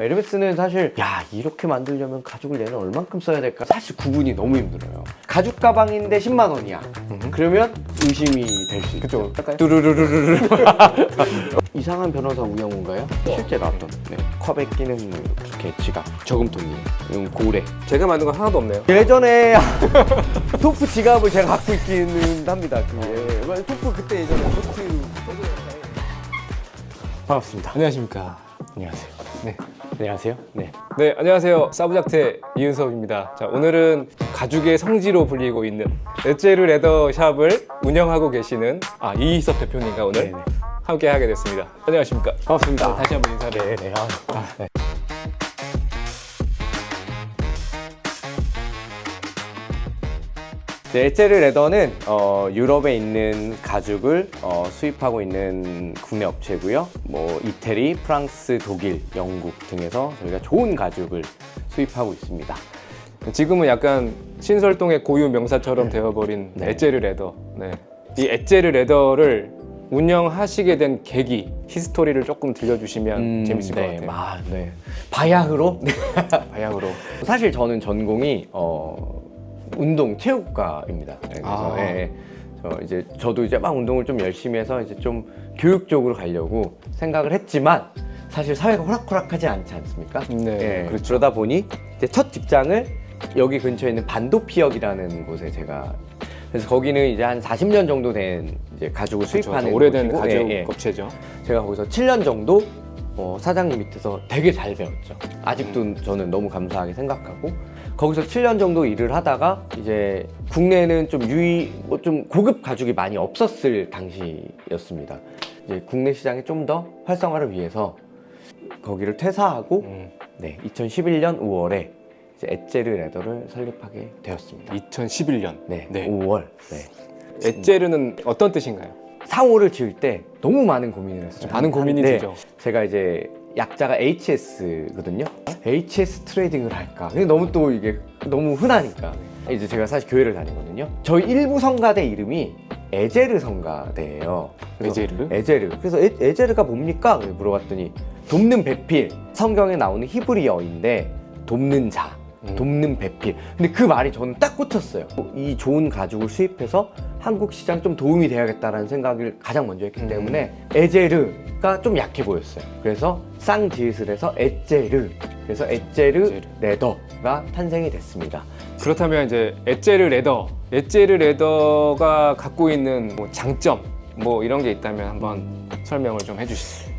에르메스는 사실 야 이렇게 만들려면 가죽을 얘는 얼만큼 써야 될까? 사실 구분이 너무 힘들어요. 가죽 가방인데 10만 원이야. 그러면 의심이 될 수 있죠. 뚜루루루루루. 이상한 변호사 우영우인가요? 실제 나왔던 네. 컵에 끼는 이렇게 지갑 저금통이에요 이건 고래. 제가 만든 건 하나도 없네요. 예전에 토프 지갑을 제가 갖고 있기는 합니다 그게. 토프 그때 예전에 토프. 반갑습니다. 안녕하십니까. 안녕하세요 네. 안녕하세요 네 네, 안녕하세요. 사부작태 이윤섭입니다. 자, 오늘은 가죽의 성지로 불리고 있는 넷제르 레더 샵을 운영하고 계시는 아, 이희섭 대표님과 오늘 네네. 함께 하게 됐습니다. 안녕하십니까. 반갑습니다 다시 한번 인사를. 네, 네. 아, 네. 네, 에체르 레더는 어, 유럽에 있는 가죽을 어, 수입하고 있는 국내 업체고요. 뭐 이태리, 프랑스, 독일, 영국 등에서 저희가 좋은 가죽을 수입하고 있습니다. 지금은 약간 신설동의 고유 명사처럼 되어버린 네. 엣제르 레더. 네. 이 엣제르 레더를 운영하시게 된 계기, 히스토리를 조금 들려주시면 재밌을 것 네, 같아요. 마, 네. 바야흐로 바야흐로. 사실 저는 전공이 어, 운동 체육과입니다. 네, 그래서 아. 예, 예. 저 이제 저도 이제 막 운동을 좀 열심히 해서 이제 좀 교육 쪽으로 가려고 생각을 했지만 사실 사회가 호락호락하지 않지 않습니까? 네, 예, 그렇죠. 그러다 보니 이제 첫 직장을 여기 근처에 있는 반도피역이라는 곳에 제가 그래서 거기는 이제 한 40년 정도 된 이제 가죽을 수입하는. 오래된 곳이고, 가죽 예, 예. 업체죠. 제가 거기서 7년 정도 어, 사장님 밑에서 되게 잘 배웠죠. 아직도 저는 너무 감사하게 생각하고 거기서 7년 정도 일을 하다가 이제 국내는 좀 유의 뭐좀 고급 가죽이 많이 없었을 당시였습니다. 이제 국내 시장에 좀 더 활성화를 위해서 거기를 퇴사하고 음, 네, 2011년 5월에 이제 엣제르 레더를 설립하게 되었습니다. 2011년. 네, 네. 5월. 네. 엣제르는 어떤 뜻인가요? 상호를 지을 때 너무 많은 고민을 했어요. 많은 고민이 네. 되죠. 제가 이제 약자가 HS거든요. HS 트레이딩을 할까? 근데 너무 또 이게 너무 흔하니까. 이제 제가 사실 교회를 다니거든요. 저희 일부 성가대 이름이 에제르 성가대예요. 그래서 에제르? 에제르. 그래서 에, 에제르가 뭡니까? 물어봤더니 돕는 배필. 성경에 나오는 히브리어인데 돕는 자. 음. 돕는 배필. 근데 그 말이 저는 딱 꽂혔어요. 이 좋은 가죽을 수입해서 한국 시장 좀 도움이 돼야겠다라는 생각을 가장 먼저 했기 음. 때문에 에제르가 좀 약해 보였어요. 그래서 쌍지읒을 해서 에제르. 그래서 에제르 에제르. 레더가 탄생이 됐습니다. 그렇다면 이제 엣제르 레더, 엣제르 레더가 갖고 있는 뭐 장점 뭐 이런 게 있다면 한번 설명을 좀 해주시죠.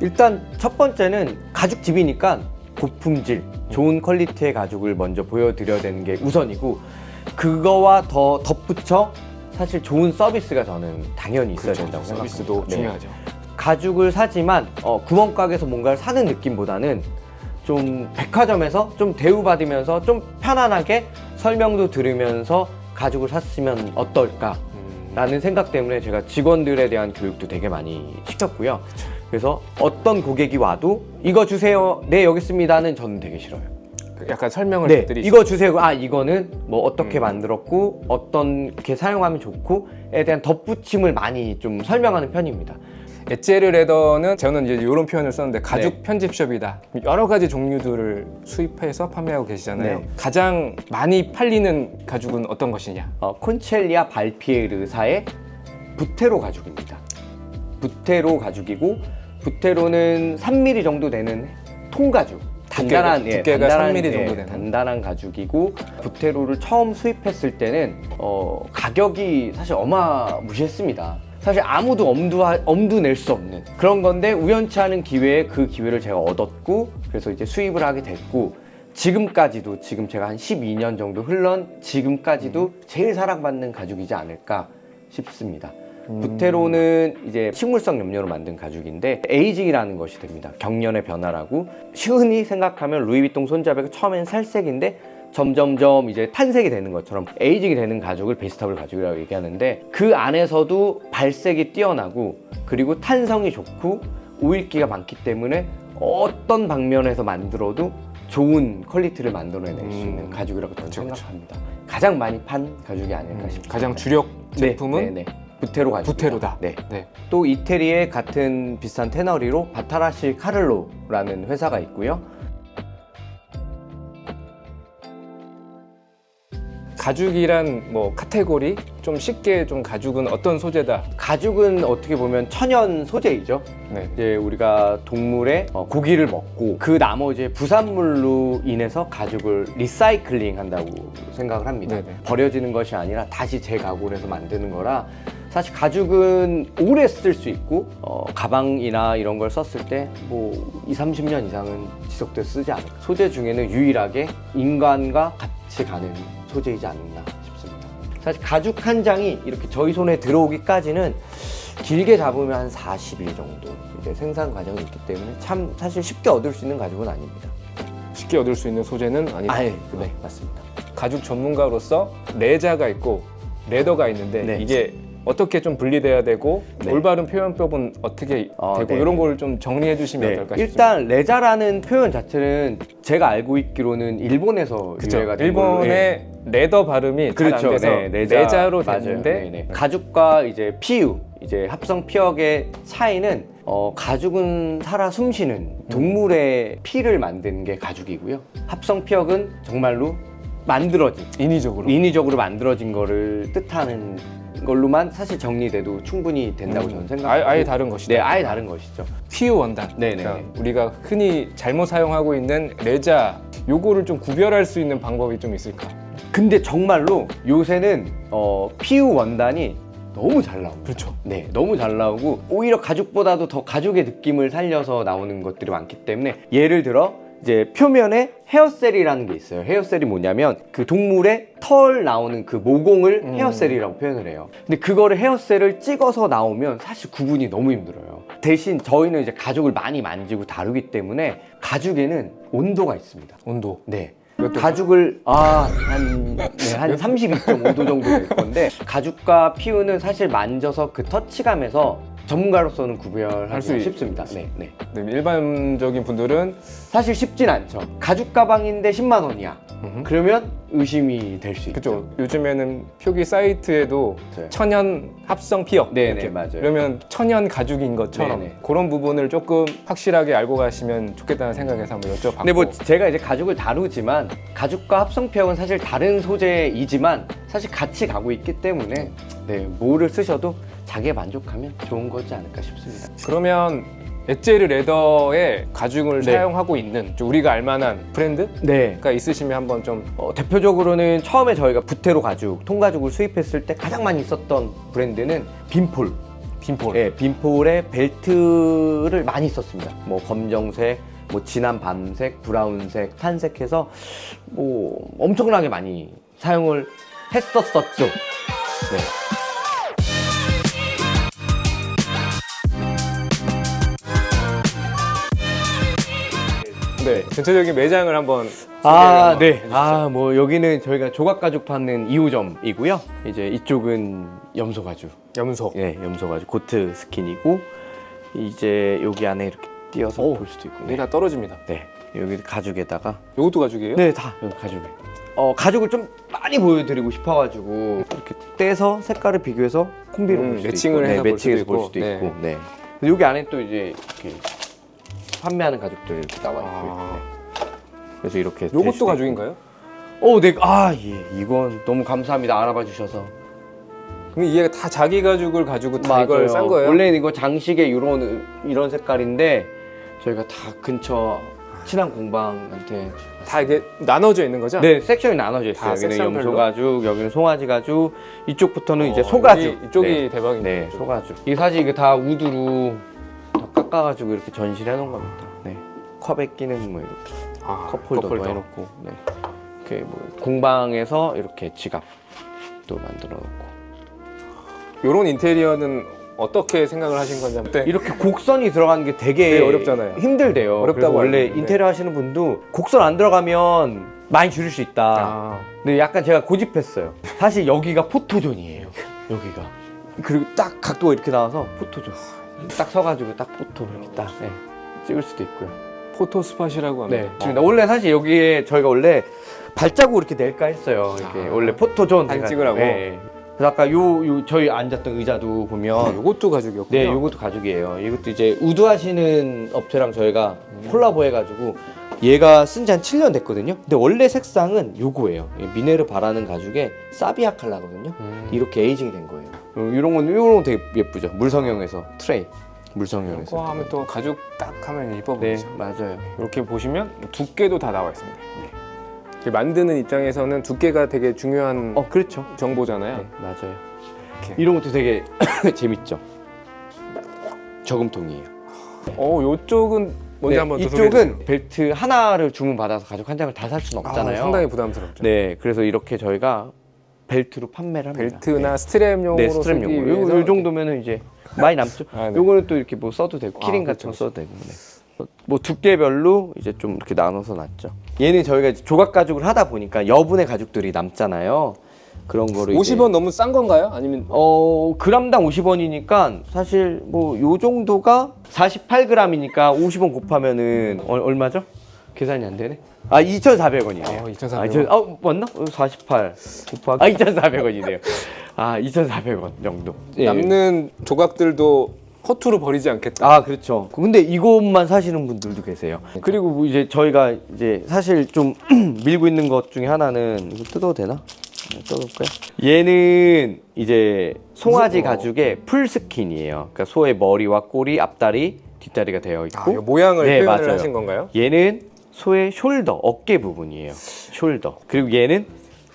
일단 첫 번째는 가죽 집이니까 고품질, 좋은 퀄리티의 가죽을 먼저 보여드려야 되는 게 우선이고 그거와 더 덧붙여 사실 좋은 서비스가 저는 당연히 있어야 된다고 생각합니다. 그렇죠. 서비스도 네. 중요하죠. 가죽을 사지만 어, 구멍가게에서 뭔가를 사는 느낌보다는 좀 백화점에서 좀 대우받으면서 좀 편안하게 설명도 들으면서 가죽을 샀으면 어떨까 음, 라는 생각 때문에 제가 직원들에 대한 교육도 되게 많이 시켰고요. 그래서 어떤 고객이 와도 이거 주세요. 네, 여기 있습니다는 저는 되게 싫어요. 약간 설명을 네, 드리시죠. 이거 주세요. 아, 이거는 뭐 어떻게 음. 만들었고 어떻게 사용하면 좋고에 대한 덧붙임을 많이 좀 설명하는 편입니다. 엣제르 레더는 저는 이제 이런 표현을 썼는데 가죽 네. 편집숍이다. 여러 가지 종류들을 수입해서 판매하고 계시잖아요. 네. 가장 많이 팔리는 가죽은 어떤 것이냐? 어, 콘첼리아 발피에르사의 부테로 가죽입니다. 부테로 가죽이고 부테로는 3mm 정도 되는 통가죽. 단단한 두께가- 두께가 단단한, 3mm 정도 예, 되는. 단단한 가죽이고 부테로를 처음 수입했을 때는 어, 가격이 사실 어마무시했습니다. 사실 아무도 엄두 엄두 낼 수 없는 그런 건데 우연치 않은 기회에 그 기회를 제가 얻었고 그래서 이제 수입을 하게 됐고 지금까지도 지금 제가 한 12년 정도 흘러 지금까지도 제일 사랑받는 가죽이지 않을까 싶습니다. 부테로는 이제 식물성 염료로 만든 가죽인데 에이징이라는 것이 됩니다. 경련의 변화라고 흔히 생각하면 루이비통 손잡이가 처음엔 살색인데 점점점 이제 탄색이 되는 것처럼 에이징이 되는 가죽을 베스터블 가죽이라고 얘기하는데 그 안에서도 발색이 뛰어나고 그리고 탄성이 좋고 오일기가 많기 때문에 어떤 방면에서 만들어도 좋은 퀄리티를 만들어낼 수 있는 음. 가죽이라고 저는 그쵸, 그쵸. 생각합니다. 가장 많이 판 가죽이 아닐까 음, 싶습니다. 가장 주력 제품은 네, 네, 네. 부테로 가죠. 부테로다. 네. 네. 또 이태리의 같은 비슷한 테너리로 바타라시 카를로라는 회사가 있고요. 가죽이란 뭐 카테고리 좀 쉽게 좀 가죽은 어떤 소재다 가죽은 어떻게 보면 천연 소재이죠. 네. 이제 우리가 동물의 어, 고기를 먹고 그 나머지 부산물로 인해서 가죽을 리사이클링 한다고 생각을 합니다. 네네. 버려지는 것이 아니라 다시 재가공해서 만드는 거라 사실 가죽은 오래 쓸 수 있고 어, 가방이나 이런 걸 썼을 때 뭐 2, 30년 이상은 지속돼서 쓰지 않을까. 소재 중에는 유일하게 인간과 같이 가는 소재이지 않나 싶습니다. 사실 가죽 한 장이 이렇게 저희 손에 들어오기까지는 길게 잡으면 한 40일 정도 이제 생산 과정이 있기 때문에 참 사실 쉽게 얻을 수 있는 가죽은 아닙니다. 쉽게 얻을 수 있는 소재는 아니다. 아예 네 맞습니다. 가죽 전문가로서 레자가 있고 레더가 있는데 네. 이게 어떻게 좀 분리돼야 되고 네. 올바른 표현법은 어떻게 어, 되고 네. 이런 걸 좀 정리해 주시면 네, 어떨까 싶습니다. 일단 레자라는 표현 자체는 제가 알고 있기로는 일본에서 그쵸. 유래가 된 걸로, 일본의 네. 레더 발음이 그렇죠. 돼서 네, 레자, 로 맞아요. 됐는데 네, 네. 가죽과 이제 피유, 이제 합성 피혁의 차이는 어, 가죽은 살아 숨쉬는 동물의 피를 만드는 게 가죽이고요. 합성 피혁은 정말로 만들어진 인위적으로 인위적으로 만들어진 거를 뜻하는 걸로만 사실 정리돼도 충분히 된다고 저는 생각합니다. 아예, 다른 것이다. 네, 아예 다른 것이죠. 피유 원단. 네네. 그러니까 우리가 흔히 잘못 사용하고 있는 레자 요거를 좀 구별할 수 있는 방법이 좀 있을까? 근데 정말로 요새는 어, 피유 원단이 너무 잘 나옵니다. 그렇죠. 네, 너무 잘 나오고 오히려 가죽보다도 더 가죽의 느낌을 살려서 나오는 것들이 많기 때문에 예를 들어 이제 표면에 헤어셀이라는 게 있어요. 헤어셀이 뭐냐면 그 동물의 털 나오는 그 모공을 음. 헤어셀이라고 표현을 해요. 근데 그거를 헤어셀을 찍어서 나오면 사실 구분이 너무 힘들어요. 대신 저희는 이제 가죽을 많이 만지고 다루기 때문에 가죽에는 온도가 있습니다. 온도. 네. 가죽을 아한 네, 한 32.5도 정도 될 건데 가죽과 피우는 사실 만져서 그 터치감에서 전문가로서는 할 구별할 수 수 있- 쉽습니다. 네, 네. 네, 일반적인 분들은 사실 쉽진 않죠. 가죽 가방인데 10만 원이야. 음흠. 그러면 의심이 될 수 있죠. 요즘에는 표기 사이트에도 맞아요. 천연 합성 피혁. 네네, 이렇게. 맞아요. 그러면 천연 가죽인 것처럼 네 네. 그런 부분을 조금 확실하게 알고 가시면 좋겠다는 생각에서 한번 여쭤봤고. 근데 뭐 제가 이제 가죽을 다루지만 가죽과 합성 피혁은 사실 다른 소재이지만 사실 같이 가고 있기 때문에 네, 뭐를 쓰셔도 자기에 만족하면 좋은 거지 않을까 싶습니다. 그러면 엣제르 레더의 가죽을 네. 사용하고 있는 좀 우리가 알만한 브랜드가 네. 있으시면 한번 좀 어, 대표적으로는 처음에 저희가 부테로 가죽, 통가죽을 수입했을 때 가장 많이 썼던 브랜드는 빈폴. 빈폴. 예, 빈폴의 벨트를 많이 썼습니다. 뭐 검정색, 뭐 진한 밤색, 브라운색, 탄색해서 뭐 엄청나게 많이 사용을 했었었죠. 네. 네. 전체적인 매장을 한번 아, 네. 아, 뭐 여기는 저희가 조각 가죽 파는 2호점이고요. 이제 이쪽은 염소 가죽. 염소. 예, 염소 가죽 코트 스킨이고 이제 여기 안에 이렇게 띄어서 오, 볼 수도 있고. 네. 다 떨어집니다. 네. 여기 가죽에다가 이것도 가죽이에요? 네, 다 여기 가죽에. 어, 가죽을 좀 많이 보여드리고 싶어가지고 이렇게 떼서 색깔을 비교해서 콤비로 음, 볼 수도 매칭을 있고, 해서 네, 볼 수도 매칭해서 볼 있고. 수도 네. 있고, 네. 그래서 여기 안에 또 이제 이렇게 판매하는 가죽들 이렇게 나와 있고요. 아. 네. 그래서 이렇게 될 요것도 가죽인가요? 어, 네, 아, 예, 이건 너무 감사합니다. 알아봐 주셔서. 그럼 이게 다 자기 가죽을 가지고 다 이걸 싼 거예요? 원래 이거 장식에 이런 이런 색깔인데 저희가 다 근처 친한 공방한테 다 이게 나눠져 있는 거죠? 네 섹션이 나눠져 있어요. 다 여기는 섹션별로? 염소 가죽, 여기는 송아지 가죽, 이쪽부터는 이제 어, 소 가죽. 여기 이쪽이 네. 대박이네. 네, 소 가죽. 이게 사실 이게 다 우드로 다 깎아가지고 이렇게 전시를 해놓은 겁니다. 네. 컵에 끼는 뭐 이렇게 아, 컵홀더도 컵홀더. 해놓고, 네. 이렇게 뭐 공방에서 이렇게 지갑도 만들어 놓고. 요런 인테리어는 어떻게 생각을 하신 건지 한번 네. 이렇게 곡선이 들어가는 게 되게 네, 어렵잖아요. 힘들대요. 어렵다고 그래서 원래 있는데. 인테리어 하시는 분도 곡선 안 들어가면 많이 줄일 수 있다. 아, 근데 약간 제가 고집했어요. 사실 여기가 포토존이에요. 여기가. 그리고 딱 각도가 이렇게 나와서 포토존. 딱 서가지고 딱 포토 이렇게 딱 네, 찍을 수도 있고요. 포토 스팟이라고 네, 합니다. 맞습니다. 원래 사실 여기에 저희가 원래 발자국 이렇게 낼까 했어요. 이렇게 아. 원래 포토존 사진. 찍으라고? 네. 그래서 아까 요, 요 저희 앉았던 의자도 보면 요것도 가죽이었군요. 네, 요것도 가죽이에요. 이것도 이제 우드 하시는 업체랑 저희가 콜라보 해가지고 얘가 쓴 지 한 7년 됐거든요. 근데 원래 색상은 요거예요. 이 미네르 바라는 가죽의 사비아 칼라거든요. 음. 이렇게 에이징이 된 거예요. 이런 건 이런 건 되게 예쁘죠. 물성형에서 트레이. 물성형에서. 이거 하면 또 가죽 딱 하면 예뻐 네, 보이죠. 맞아요. 이렇게 보시면 두께도 다 나와 있습니다. 이렇게 만드는 입장에서는 두께가 되게 중요한 어, 그렇죠. 정보잖아요. 네, 맞아요. 이렇게. 이런 것도 되게 재밌죠. 저금통이에요. 어, 요쪽은 먼저 네, 한번 더 소개해 주세요. 이쪽은 벨트 하나를 주문 받아서 가죽 한 장을 다 살 수는 없잖아요. 아, 상당히 부담스럽죠. 네, 그래서 이렇게 저희가 벨트로 판매를 합니다. 벨트나 스트랩용으로 네, 스트랩용으로. 요, 위해서 요 정도면은 이제 많이 남죠. 아, 네. 요거는 또 이렇게 뭐 써도 되고 아, 키링 그렇죠, 같은 거 써도 되고. 네. 뭐 두께별로 이제 좀 이렇게 나눠서 놨죠. 얘는 저희가 이제 조각 가죽을 하다 보니까 여분의 가죽들이 남잖아요. 그런 거를 이제 50원 너무 싼 건가요? 아니면 어 그람당 50원이니까 사실 뭐 요 정도가 48g이니까 50원 곱하면은 어, 얼마죠? 계산이 안 되네. 아 2,400원이네요. 어, 2,400원. 아, 저, 어, 맞나? 어, 48 곱하기 아 2,400원이네요. 아 2,400원 정도. 예. 남는 조각들도 허투루 버리지 않겠다. 아 그렇죠. 근데 이것만 사시는 분들도 계세요. 그리고 뭐 이제 저희가 이제 사실 좀 밀고 있는 것 중에 하나는 이거 뜯어도 되나? 네, 뜯어볼까요? 얘는 이제 송아지 어. 가죽의 풀 스킨이에요. 그러니까 소의 머리와 꼬리, 앞다리, 뒷다리가 되어 아, 있고 이거 모양을 네, 표현을 맞아요. 하신 건가요? 얘는 소의 숄더, 어깨 부분이에요. 숄더. 그리고 얘는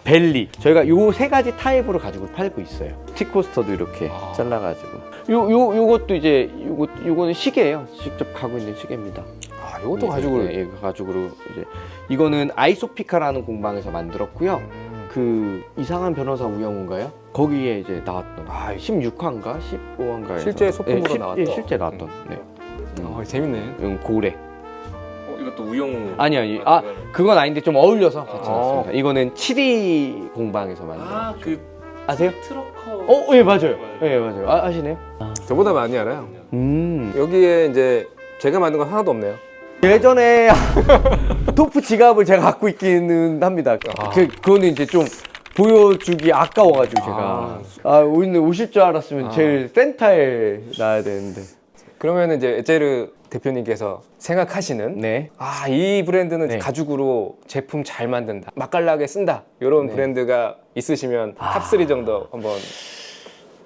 벨리. 저희가 요 세 가지 타입으로 가죽을 팔고 있어요. 티코스터도 이렇게 아. 잘라가지고. 요, 요, 요것도 이제, 요거, 요거는 시계예요. 직접 가고 있는 시계입니다. 아, 이것도 네, 가죽을 네, 예, 가죽으로 이제. 이거는 아이소피카라는 공방에서 만들었고요. 음. 그 이상한 변호사 우영우인가요? 거기에 이제 나왔던 아, 16화인가 15화인가에 실제 소품으로 나왔던. 예, 실제 나왔던. 네. 어, 재밌네. 이건 고래. 어, 이것도 우영. 아니 아니. 아 그건 아닌데 좀 어울려서 같이 아. 놨습니다. 이거는 7위 공방에서 만든. 아, 아그 아세요? 트럭커 어, 예 맞아요. 예 맞아요. 아, 아시네요? 저보다 많이 알아요. 음. 여기에 이제 제가 만든 건 하나도 없네요. 예전에 토프 지갑을 제가 갖고 있기는 합니다. 아. 그 그거는 이제 좀 보여주기 아까워가지고 제가 아 오늘 오실 줄 알았으면 아. 제일 센터에 놔야 되는데. 그러면 이제 에제르 대표님께서 생각하시는 네. 아, 이 브랜드는 네. 가죽으로 제품 잘 만든다. 맛깔나게 쓴다. 이런 네. 브랜드가 있으시면 아. 탑3 정도 한번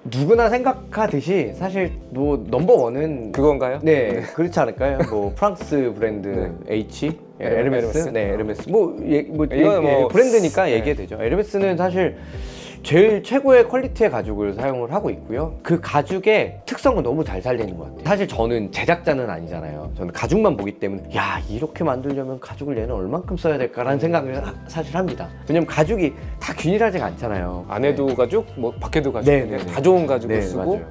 누구나 생각하듯이 사실 뭐 넘버 원은 그건가요? 네, 그렇지 않을까요? 뭐 프랑스 브랜드 H, 예, 네, 에르메스, 에르메스. 네, 에르메스. 뭐, 예, 뭐, 예, 뭐- 브랜드니까 네. 얘기해도 되죠. 에르메스는 사실 제일 최고의 퀄리티의 가죽을 사용을 하고 있고요. 그 가죽의 특성을 너무 잘 살리는 것 같아요. 사실 저는 제작자는 아니잖아요. 저는 가죽만 보기 때문에 야 이렇게 만들려면 가죽을 얘는 얼만큼 써야 될까라는 생각을 하- 사실 합니다. 왜냐면 가죽이 다 균일하지가 않잖아요. 안에도 가죽, 뭐 밖에도 가죽. 네, 네, 네. 다 좋은 가죽을 네, 쓰고 맞아요.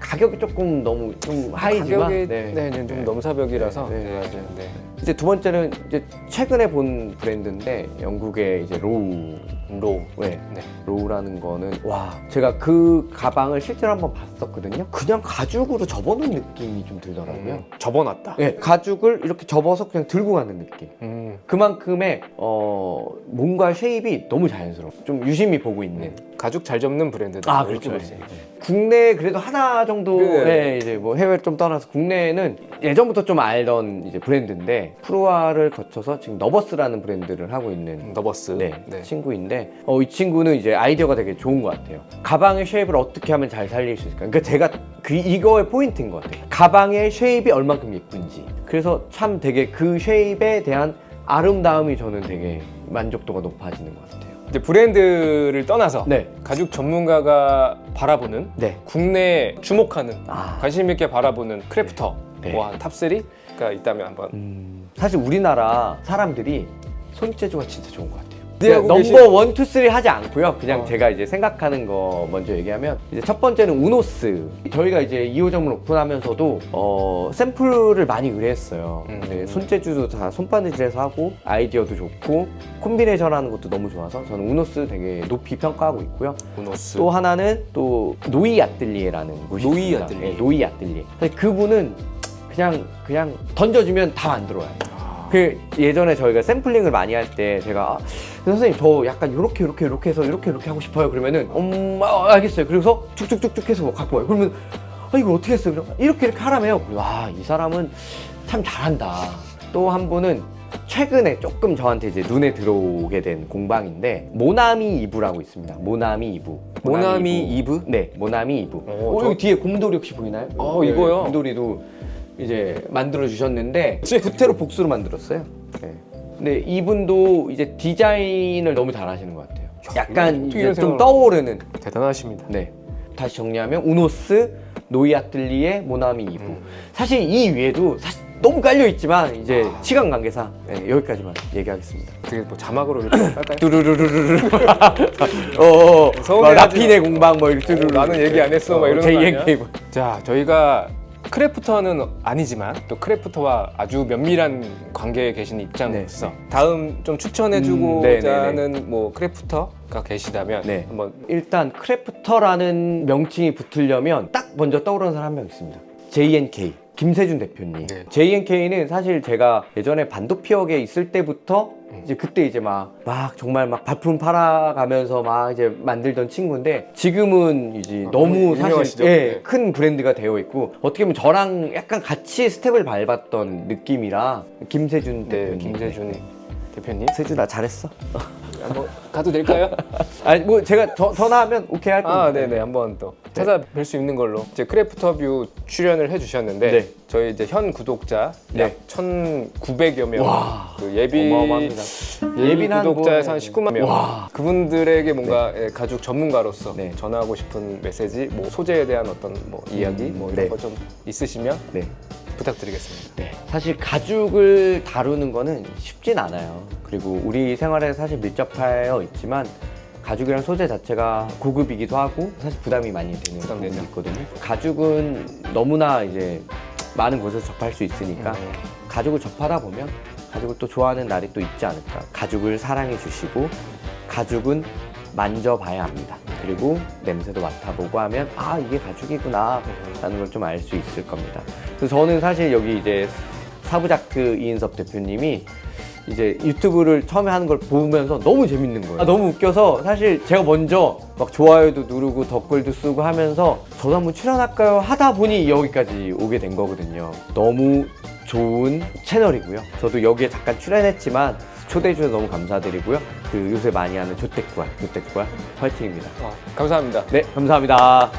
가격이 조금 너무 좀 하이지만 가격이 네. 네, 네, 좀 넘사벽이라서 네, 네, 맞아요. 네. 이제 두 번째는 이제 최근에 본 브랜드인데 영국의 이제 로우 로우 네. 네. 로우라는 거는 와 제가 그 가방을 실제로 한번 봤었거든요 그냥 가죽으로 접어놓은 느낌이 좀 들더라고요 음, 접어놨다. 네, 가죽을 이렇게 접어서 그냥 들고 가는 느낌 음, 그만큼의 어 몸과 쉐입이 너무 자연스러워 좀 유심히 보고 있는 가죽 잘 접는 브랜드다. 아 이렇게 그렇죠 볼수 있는. 국내 그래도 하나 정도 네. 네, 이제 뭐 해외 좀 떠나서 국내에는 예전부터 좀 알던 이제 브랜드인데 프로아를 거쳐서 지금 너버스라는 브랜드를 하고 있는 너버스. 네, 네. 친구인데 어, 이 친구는 이제 아이디어가 되게 좋은 것 같아요. 가방의 쉐입을 어떻게 하면 잘 살릴 수 있을까? 그러니까 제가 그 이거의 포인트인 것 같아요. 가방의 쉐입이 얼만큼 예쁜지. 그래서 참 되게 그 쉐입에 대한 아름다움이 저는 되게 만족도가 높아지는 것 같아요. 이제 브랜드를 떠나서 네, 가죽 전문가가 바라보는 네. 국내 주목하는 아, 관심 있게 바라보는 크래프터 네. 뭐한 탑3가 있다면 한번 음, 사실 우리나라 사람들이 손재주가 진짜 좋은 것 같아요. 기대하고 넘버 계신- 원, 투, 쓰리 하지 않고요. 그냥 어. 제가 이제 생각하는 거 먼저 얘기하면 이제 첫 번째는 우노스. 저희가 이제 2호점을 오픈하면서도 어, 샘플을 많이 의뢰했어요. 음. 네, 손재주도 다 손바느질해서 하고 아이디어도 좋고 콤비네이션 하는 것도 너무 좋아서 저는 우노스 되게 높이 평가하고 있고요. 우노스 또 하나는 또 노이 아뜰리에라는 곳이 노이 있습니다. 아뜰리에. 네, 노이 아뜰리에. 근데 그분은 그냥 그냥 던져주면 다 만들어요. 아, 그 예전에 저희가 샘플링을 많이 할 때 제가 아, 선생님 저 약간 이렇게 이렇게 이렇게 해서 이렇게 이렇게 하고 싶어요. 그러면은 음 아, 알겠어요. 그래서 쭉쭉쭉쭉 해서 뭐 갖고 와요. 그러면 아 이거 어떻게 했어요? 그럼 이렇게 이렇게 하라며요. 와이 사람은 참 잘한다. 또 한 분은 최근에 조금 저한테 이제 눈에 들어오게 된 공방인데 모나미 이부라고 있습니다. 모나미 이부. 모나미 이부? 네, 모나미 이부. 어, 어, 저- 여기 뒤에 곰돌이 혹시 보이나요? 어, 네, 이거요? 곰돌이도 이제 만들어 주셨는데 구테로 복수로 만들었어요. 네. 근데 이분도 이제 디자인을 너무 잘하시는 것 같아요. 약간 어떻게 이제 이런 좀 생각을- 떠오르는. 대단하십니다. 네. 다시 정리하면 우노스, 노이아틀리에, 모나미 이부. 음. 사실 이 위에도 사실 너무 깔려 있지만 이제 시간 관계상 네, 여기까지만 얘기하겠습니다. 어떻게 뭐 자막으로 이렇게? 뚜루루루루루. 어, 서운해하지 막 라핀의 공방 뭐 이렇게 어, 뚜루루. 나는 얘기 안 했어, 막 이러는 거 아니야? JNK. 자, 저희가 크래프터는 아니지만 또 크래프터와 아주 면밀한 관계에 계신 입장으로서 다음 좀 추천해주고자 네. 음, 네네네. 하는 뭐 크래프터가 계시다면 네. 한번 일단 크래프터라는 명칭이 붙으려면 딱 먼저 떠오르는 사람 한 명 있습니다. JNK 김세준 대표님. 네. JNK는 사실 제가 예전에 반도피역에 있을 때부터 음. 이제 그때 이제 막, 막 정말 막 발품 팔아가면서 막 이제 만들던 친구인데 지금은 이제 아, 너무 사실? 예, 네. 큰 브랜드가 되어 있고 어떻게 보면 저랑 약간 같이 스텝을 밟았던 느낌이라 김세준 네, 대표님. 김세준 대표님 세준아 잘했어. 한번 가도 될까요? 아니 뭐 제가 저- 전화하면 오케이 할 겁니다. 아, 네네 한번 또 찾아뵐 수 있는 걸로 이제 크래프터뷰 출연을 해주셨는데 네. 저희 이제 현 구독자 네. 약 1,900여 와, 명그 예비 어마어마합니다. 예비 예비는 한 구독자에서 한 뭐- 19만 명. 와. 그분들에게 뭔가 예, 가죽 전문가로서 네. 전하고 싶은 메시지, 뭐 소재에 대한 어떤 뭐 이야기, 음, 뭐 이런 네. 거 좀 있으시면 네. 부탁드리겠습니다. 네. 사실 가죽을 다루는 거는 쉽진 않아요. 그리고 우리 생활에 사실 밀접하여 있지만 가죽이란 소재 자체가 고급이기도 하고 사실 부담이 많이 되는 부담되죠. 부분이 있거든요. 가죽은 너무나 이제 많은 곳에서 접할 수 있으니까 음. 가죽을 접하다 보면 가죽을 또 좋아하는 날이 또 있지 않을까. 가죽을 사랑해 주시고 가죽은 만져봐야 합니다. 그리고 냄새도 맡아보고 하면 아 이게 가죽이구나 라는 걸 좀 알 수 있을 겁니다. 그래서 저는 사실 여기 이제 사부작트 이인섭 대표님이 이제 유튜브를 처음에 하는 걸 보면서 너무 재밌는 거예요. 아, 너무 웃겨서 사실 제가 먼저 막 좋아요도 누르고 댓글도 쓰고 하면서 저도 한번 출연할까요 하다 보니 여기까지 오게 된 거거든요. 너무 좋은 채널이고요. 저도 여기에 잠깐 출연했지만 초대해 주셔서 너무 감사드리고요. 그 요새 많이 하는 조택구알, 조택구알 화이팅입니다. 어, 감사합니다. 네, 감사합니다.